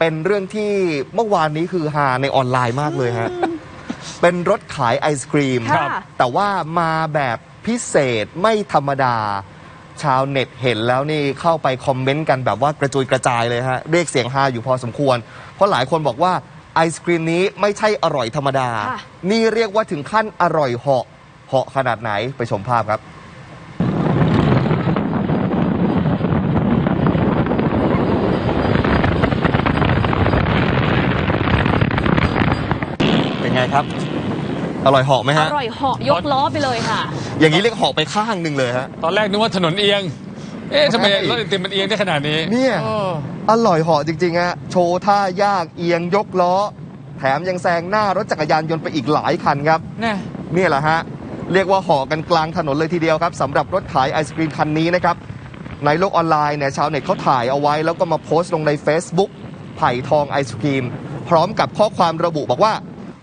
เป็นเรื่องที่เมื่อวานนี้คือฮาในออนไลน์มากเลยฮะ เป็นรถขายไอศครีมค่ะแต่ว่ามาแบบพิเศษไม่ธรรมดา ชาวเน็ตเห็นแล้วนี่เข้าไปคอมเมนต์กันแบบว่ากระจุยกระจายเลยฮะ เรียกเสียงฮาอยู่พอสมควร เพราะหลายคนบอกว่าไอศครีมนี้ไม่ใช่อร่อยธรรมดา ค่ะ นี่เรียกว่าถึงขั้นอร่อยเหาะเหาะขนาดไหนไปชมภาพครับ เป็นไง ครับ อร่อยเหาะไหมอฮะร่อยเหาะยกล้อไปเลยค่ะ อย่างนี้เรียกเหาะไปข้างหนึ่งเลยฮะ ตอนแรกนึกว่าถนนเอียง เอ๊ะทำไมใช่รถไอติมมันเอียงได้ขนาดนี้เนี่ยเอออร่อยเหาะจริงๆฮะ โชว์ท่ายากเอียงยกล้อ แถมยังแซงหน้ารถจักรยานยนต์ไปอีกหลายคันครับแน่เนี่ยแหละฮะ เรียกว่าเหาะกันกลางถนนเลยทีเดียวครับสำหรับรถขายไอศครีมคันนี้นะครับ ในโลกออนไลน์เนี่ยชาวเน็ตเขาถ่ายเอาไว้ แล้วก็มาโพสต์ลงใน Facebook ไผ่ทองไอศครีม พร้อมกับข้อความระบุบอกว่า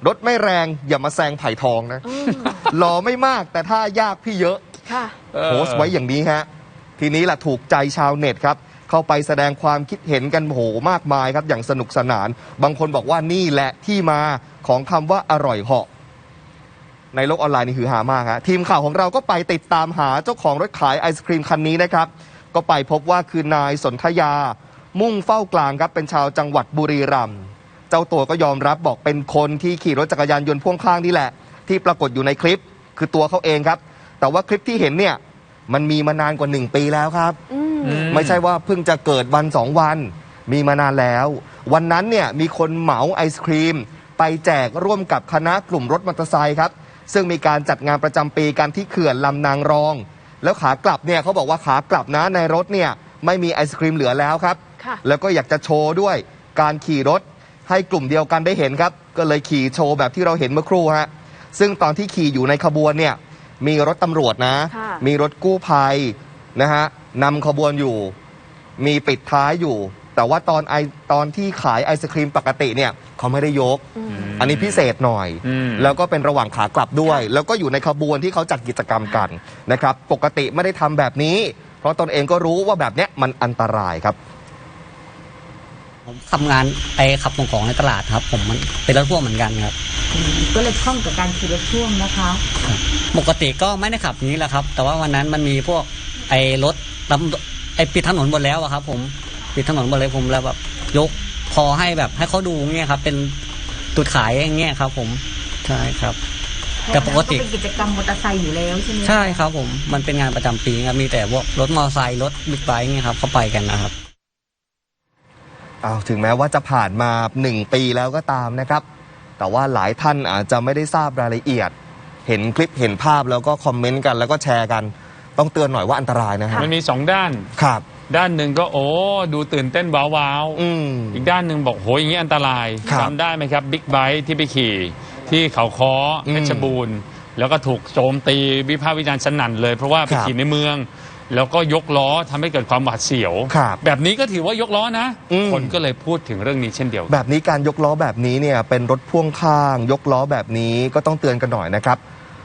รถไม่แรงอย่ามาแซงไผ่ทองนะหล่อไม่มากแต่ท่ายากพี่เยอะค่ะโพสต์ไว้อย่างนี้ฮะ ทีนี้แหละถูกใจชาวเน็ตครับ เข้าไปแสดงความคิดเห็นกันโหมากมายครับ อย่างสนุกสนาน บางคนบอกว่านี่แหละที่มาของคำว่าอร่อยเหาะในโลกออนไลน์นี่คือหามากฮะทีมข่าวของเราก็ไปติดตามหาเจ้าของรถขายไอศครีมคันนี้นะครับ ก็ไปพบว่าคือนายสนธยา มุ่งเฝ้ากลางครับเป็นชาวจังหวัดบุรีรัมย์ เจ้าตัวก็ยอมรับบอกเป็นคนที่ขี่รถจักรยานยนต์พ่วงข้างนี่แหละ ที่ปรากฏอยู่ในคลิปคือตัวเขาเองครับ แต่ว่าคลิปที่เห็นเนี่ยมันมีมานานกว่าหนึ่งปีแล้วครับอืมอืไม่ใช่ว่าเพิ่งจะเกิดวันสองวัน มีมานานแล้ว วันนั้นเนี่ยมีคนเหมาไอศครีม ไปแจกร่วมกับคณะกลุ่มรถมอเตอร์ไซค์ครับ ซึ่งมีการจัดงานประจำปีกันที่เขื่อนลำนางรอง แล้วขากลับเนี่ยเขาบอกว่าขากลับนะในรถเนี่ยไม่มีไอศครีมเหลือแล้วครับค่ะแล้วก็อยากจะโชว์ด้วยการขี่รถ ให้กลุ่มเดียวกันได้เห็นครับ ก็เลยขี่โชว์แบบที่เราเห็นเมื่อครู่ฮะซึ่งตอนที่ขี่อยู่ในขบวนเนี่ยมีรถตำรวจนะ ค่ะมีรถกู้ภัยนะฮะนำขบวนอยู่ มีปิดท้ายอยู่ แต่ว่าตอนไอตอนที่ขายไอศครีมปกติเนี่ยเขาไม่ได้ยกอืมอันนี้พิเศษหน่อย อืม แล้วก็เป็นระหว่างขากลับด้วย แล้วก็อยู่ในขบวนที่เขาจัดกิจกรรมกันนะครับ ปกติไม่ได้ทำแบบนี้ เพราะตนเองก็รู้ว่าแบบเนี้ยมันอันตรายครับ ผมทำงานไปขับส่งของในตลาดครับ ผมมันเป็นรถพ่วงเหมือนกันครับ ก็เลยคล่องกับการขี่รถพ่วงนะคะ ปกติก็ไม่ได้ขับอย่างนี้แหละครับ แต่ว่าวันนั้นมันมีพวกไอ้รถลำไอ้ปิดถนนหมดแล้วอะครับ ผมปิดถนนหมดเลยผมแล้วแบบยกพอให้แบบให้เขาดูเงี้ยครับ เป็นจุดขายอย่างเงี้ยครับ ผมใช่ครับ แต่ปกติเป็นกิจกรรมมอเตอร์ไซค์อยู่แล้วใช่ไหมใช่ครับ ผมมันเป็นงานประจำปีครับมีแต่พวกรถมอเตอร์ไซค์รถบิ๊กไบค์เงี้ยครับเขาไปกันนะครับ อ้าวถึงแม้ว่าจะผ่านมา 1 ปีแล้วก็ตามนะครับ แต่ว่าหลายท่านอาจจะไม่ได้ทราบรายละเอียด เห็นคลิปเห็นภาพแล้วก็คอมเมนต์กันแล้วก็แชร์กัน ต้องเตือนหน่อยว่าอันตรายนะฮะมันมีสองด้านครับ ด้านหนึ่งก็โอ้ดูตื่นเต้นว้าวาวอืมอีกด้านหนึ่งบอกโหอย่างนี้อันตรายครับจำได้ไหมครับบิ๊กไบค์ที่ไปขี่ ที่เขาค้ออืมเพชรบูรณ์แล้วก็ถูกโจมตีวิพากษ์วิจารณ์สนั่นเลยเพราะว่าไปครับขี่ในเมือง แล้วก็ยกล้อทำให้เกิดความหวาดเสียว ครับ แบบนี้ก็ถือว่ายกล้อนะ อืม คนก็เลยพูดถึงเรื่องนี้เช่นเดียวกัน แบบนี้การยกล้อแบบนี้เนี่ยเป็นรถพ่วงข้าง ยกล้อแบบนี้ก็ต้องเตือนกันหน่อยนะครับ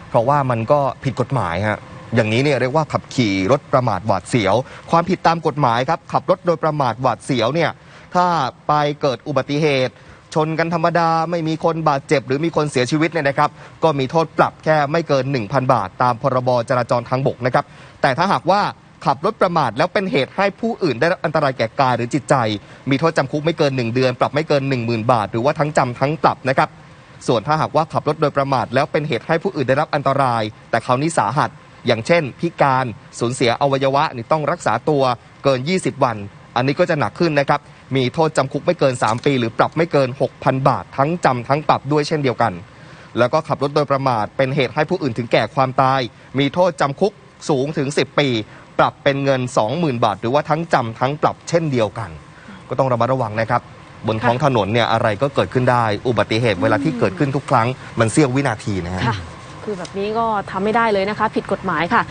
เพราะว่ามันก็ผิดกฎหมายฮะอย่างนี้เนี่ยเรียกว่าขับขี่รถประมาทหวาดเสียว ความผิดตามกฎหมายครับขับรถโดยประมาทหวาดเสียวเนี่ยถ้าไปเกิดอุบัติเหตุ ชนกันธรรมดาไม่มีคนบาดเจ็บ หรือมีคนเสียชีวิตเนี่ยนะครับ ก็มีโทษปรับแค่ไม่เกิน 1,000 บาท ตามพรบจราจรทางบกนะครับ แต่ถ้าหากว่าขับรถประมาทแล้วเป็นเหตุให้ผู้อื่นได้รับอันตรายแก่กายหรือจิตใจ มีโทษจำคุกไม่เกิน 1 เดือน ปรับไม่เกิน 10,000 บาท หรือว่าทั้งจำทั้งปรับนะครับ ส่วนถ้าหากว่าขับรถโดยประมาท แล้วเป็นเหตุให้ผู้อื่นได้รับอันตราย แต่คราวนี้สาหัส อย่างเช่น พิการสูญเสียอวัยวะนี่ต้องรักษาตัวเกิน 20 วัน อันนี้ก็จะหนักขึ้นนะครับ มีโทษจำคุกไม่เกิน 3 ปี หรือปรับไม่เกิน 6,000 บาท ทั้งจำทั้งปรับด้วยเช่นเดียวกัน แล้วก็ขับรถโดยประมาทเป็นเหตุให้ผู้อื่นถึงแก่ความตาย มีโทษจำคุกสูงถึง 10 ปี ปรับเป็นเงิน 20,000 บาท หรือว่าทั้งจำทั้งปรับเช่นเดียวกัน ก็ต้องระมัดระวังนะครับ บนท้องถนนเนี่ยอะไรก็เกิดขึ้นได้ อุบัติเหตุเวลาที่เกิดขึ้นทุกครั้ง มันเสี้ยววินาทีนะฮะค่ะคือแบบนี้ก็ทำไม่ได้เลยนะคะ ผิดกฎหมายค่ะ